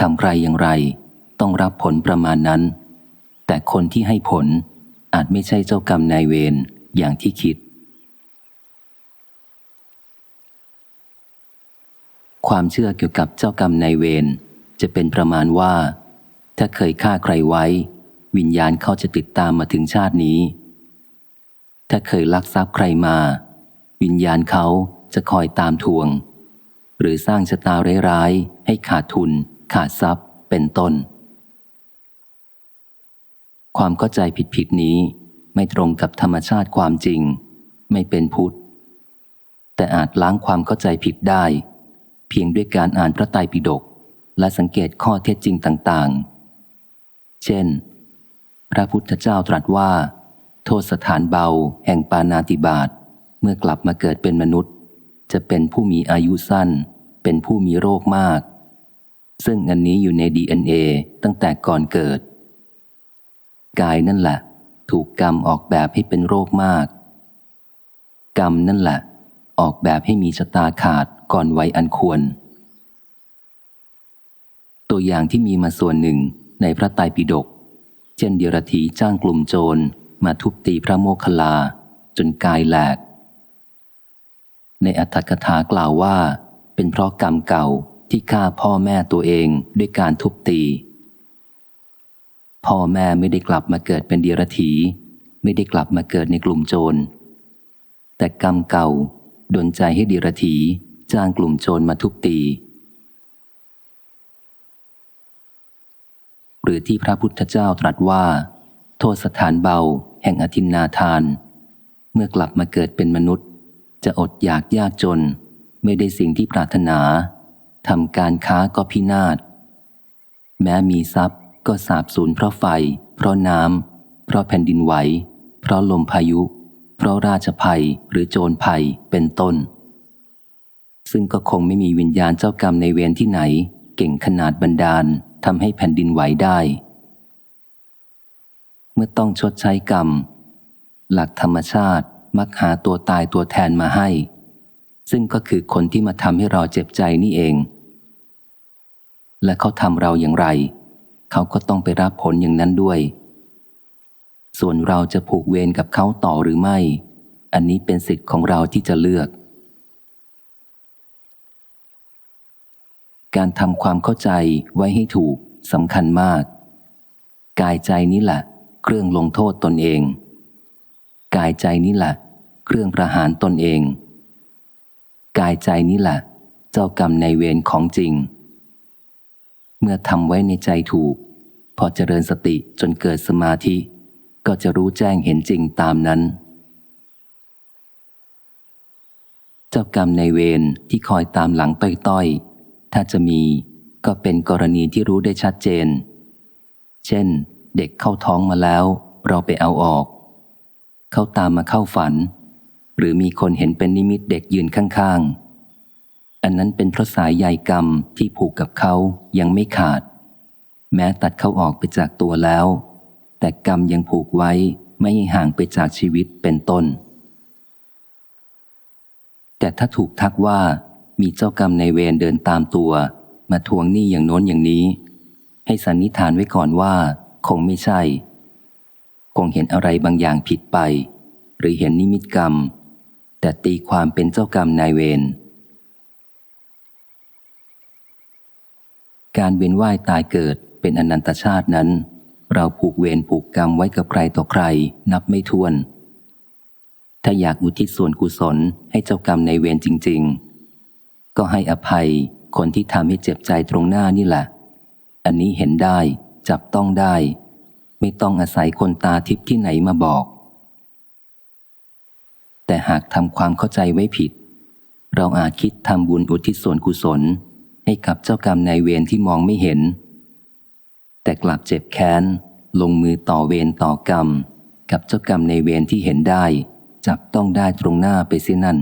ทำใครอย่างไร ต้องรับผลประมาณนั้น แต่คนที่ให้ผลอาจไม่ใช่เจ้ากรรมนายเวรอย่างที่คิด ความเชื่อเกี่ยวกับเจ้ากรรมนายเวรจะเป็นประมาณว่า ถ้าเคยฆ่าใครไว้ วิญญาณเขาจะติดตามมาถึงชาตินี้ ถ้าเคยลักทรัพย์ใครมา วิญญาณเขาจะคอยตามทวง หรือสร้างชะตาร้ายๆให้ขาดทุน ขาดทรัพย์เป็นต้น ความเข้าใจผิดๆนี้ไม่ตรงกับธรรมชาติความจริง ไม่เป็นพุทธ แต่อาจล้างความเข้าใจผิดได้ เพียงด้วยการอ่านพระไตรปิฎกและสังเกตข้อเท็จจริงต่างๆ เช่น พระพุทธเจ้าตรัสว่า โทษสถานเบาแห่งปานาติบาตเมื่อกลับมาเกิดเป็นมนุษย์ จะเป็นผู้มีอายุสั้น เป็นผู้มีโรคมาก ซึ่งอันนี้อยู่ใน DNA ตั้งแต่ก่อนเกิด กายนั่นแหละ ถูกกรรมออกแบบให้เป็นโรคมาก กรรมนั่นแหละ ออกแบบให้มีชะตาขาดก่อนไว้อันควร ตัวอย่างที่มีมาส่วนหนึ่งในพระไตรปิฎกเช่นเดียรถีจ้างกลุ่มโจรมาทุบตีพระโมคคัลลา จนกายแหลก ในอัตถกถากล่าวว่า เป็นเพราะกรรมเก่า ที่ฆ่าพ่อแม่ตัวเองด้วยการทุบตี พ่อแม่ไม่ได้กลับมาเกิดเป็นเดียรถี ไม่ได้กลับมาเกิดในกลุ่มโจร แต่กรรมเก่าดนใจให้เดียรถีจ้างกลุ่มโจรมาทุบตี หรือที่พระพุทธเจ้าตรัสว่า โทษสถานเบาแห่งอธินนาทาน เมื่อกลับมาเกิดเป็นมนุษย์ จะอดอยากยากจน ไม่ได้สิ่งที่ปรารถนา ทำการค้าก็พินาศ แม้มีทรัพย์ก็สาบสูญเพราะไฟ เพราะน้ำ เพราะแผ่นดินไหว เพราะลมพายุ เพราะราชภัยหรือโจรภัยเป็นต้น ซึ่งก็คงไม่มีวิญญาณเจ้ากรรมในเวรที่ไหน เก่งขนาดบันดาลทำให้แผ่นดินไหวได้ เมื่อต้องชดใช้กรรม หลักธรรมชาติมักหาตัวตายตัวแทนมาให้ ซึ่งก็คือคนที่มาทำให้เราเจ็บใจนี่เอง และเขาทำเราอย่างไร เขาก็ต้องไปรับผลอย่างนั้นด้วย ส่วนเราจะผูกเวรกับเขาต่อหรือไม่ อันนี้เป็นสิทธิ์ของเราที่จะเลือก การทำความเข้าใจไว้ให้ถูกสำคัญมาก กายใจนี้แหละ เครื่องลงโทษตนเอง กายใจนี้แหละ เครื่องประหารตนเอง กายใจนี้แหละ เจ้ากรรมในเวรของจริง เมื่อทำไว้ในใจถูก พอเจริญสติจนเกิดสมาธิ ก็จะรู้แจ้งเห็นจริงตามนั้น เจ้ากรรมในเวรที่คอยตามหลังต้อยๆ ถ้าจะมีก็เป็นกรณีที่รู้ได้ชัดเจน เช่น เด็กเข้าท้องมาแล้ว เราไปเอาออก เขาตามมาเข้าฝัน หรือมีคนเห็นเป็นนิมิตเด็กยืนข้างๆ อันนั้นเป็นเพราะสายใยกรรมที่ผูกกับเขายังไม่ขาด แม้ตัดเขาออกไปจากตัวแล้ว แต่กรรมยังผูกไว้ไม่ให้ห่างไปจากชีวิตเป็นต้น แต่ถ้าถูกทักว่ามีเจ้ากรรมในเวรเดินตามตัว มาทวงหนี้อย่างโน้นอย่างนี้ ให้สันนิษฐานไว้ก่อนว่า คงไม่ใช่ คงเห็นอะไรบางอย่างผิดไป หรือเห็นนิมิตกรรม แต่ตีความเป็นเจ้ากรรมนายเวร การเวียนว่ายตายเกิดเป็นอนันตชาตินั้น เราผูกเวรผูกกรรมไว้กับใครต่อใครนับไม่ถ้วน ถ้าอยากอุทิศส่วนกุศลให้เจ้ากรรมในเวรจริง ๆ ก็ให้อภัยคนที่ทำให้เจ็บใจตรงหน้านี่แหละ อันนี้เห็นได้จับต้องได้ ไม่ต้องอาศัยคนตาทิพย์ที่ไหนมาบอก แต่หากทำความเข้าใจไว้ผิด เราอาจคิดทำบุญอุทิศส่วนกุศล ให้กับเจ้ากรรมนายเวรที่มองไม่เห็น แต่กลับเจ็บแค้น ลงมือต่อเวรต่อกรรม กับเจ้ากรรมนายเวรที่เห็นได้ จับต้องได้ตรงหน้าไปเสียนั่น